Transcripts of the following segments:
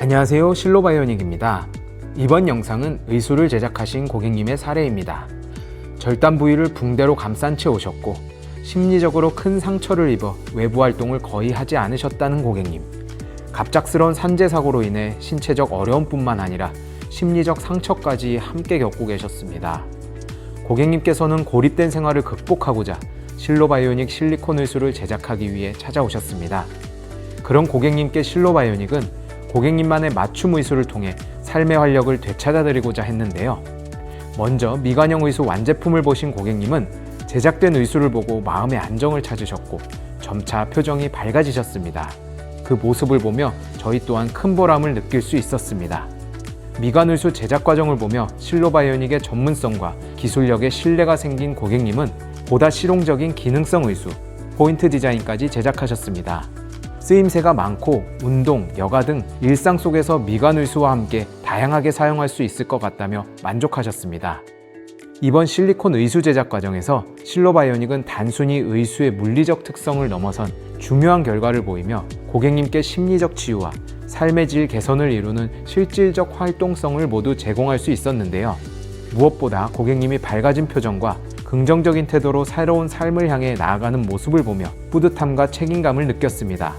안녕하세요 실로바이오닉입니다. 이번 영상은 의수를 제작하신 고객님의 사례입니다. 절단 부위를 붕대로 감싼 채 오셨고 심리적으로 큰 상처를 입어 외부 활동을 거의 하지 않으셨다는 고객님. 갑작스러운 산재 사고로 인해 신체적 어려움뿐만 아니라 심리적 상처까지 함께 겪고 계셨습니다. 고객님께서는 고립된 생활을 극복하고자 실로바이오닉 실리콘 의수를 제작하기 위해 찾아오셨습니다. 그런 고객님께 실로바이오닉은 고객님만의 맞춤 의수를 통해 삶의 활력을 되찾아드리고자 했는데요. 먼저 미관형 의수 완제품을 보신 고객님은 제작된 의수를 보고 마음의 안정을 찾으셨고 점차 표정이 밝아지셨습니다. 그 모습을 보며 저희 또한 큰 보람을 느낄 수 있었습니다. 미관 의수 제작 과정을 보며 실로바이오닉의 전문성과 기술력에 신뢰가 생긴 고객님은 보다 실용적인 기능성 의수, 포인트 디자인까지 제작하셨습니다. 쓰임새가 많고 운동, 여가 등 일상 속에서 미관 의수와 함께 다양하게 사용할 수 있을 것 같다며 만족하셨습니다. 이번 실리콘 의수 제작 과정에서 실로바이오닉은 단순히 의수의 물리적 특성을 넘어선 중요한 결과를 보이며 고객님께 심리적 치유와 삶의 질 개선을 이루는 실질적 활동성을 모두 제공할 수 있었는데요. 무엇보다 고객님이 밝아진 표정과 긍정적인 태도로 새로운 삶을 향해 나아가는 모습을 보며 뿌듯함과 책임감을 느꼈습니다.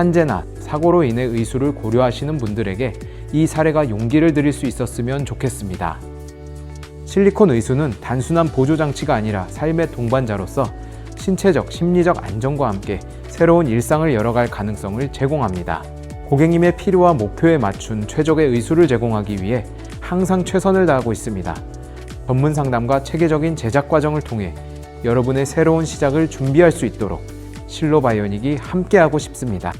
산재나 사고로 인해 의수를 고려하시는 분들에게 이 사례가 용기를 드릴 수 있었으면 좋겠습니다. 실리콘 의수는 단순한 보조 장치가 아니라 삶의 동반자로서 신체적, 심리적 안정과 함께 새로운 일상을 열어갈 가능성을 제공합니다. 고객님의 필요와 목표에 맞춘 최적의 의수를 제공하기 위해 항상 최선을 다하고 있습니다. 전문 상담과 체계적인 제작 과정을 통해 여러분의 새로운 시작을 준비할 수 있도록 실로바이오닉이 함께하고 싶습니다.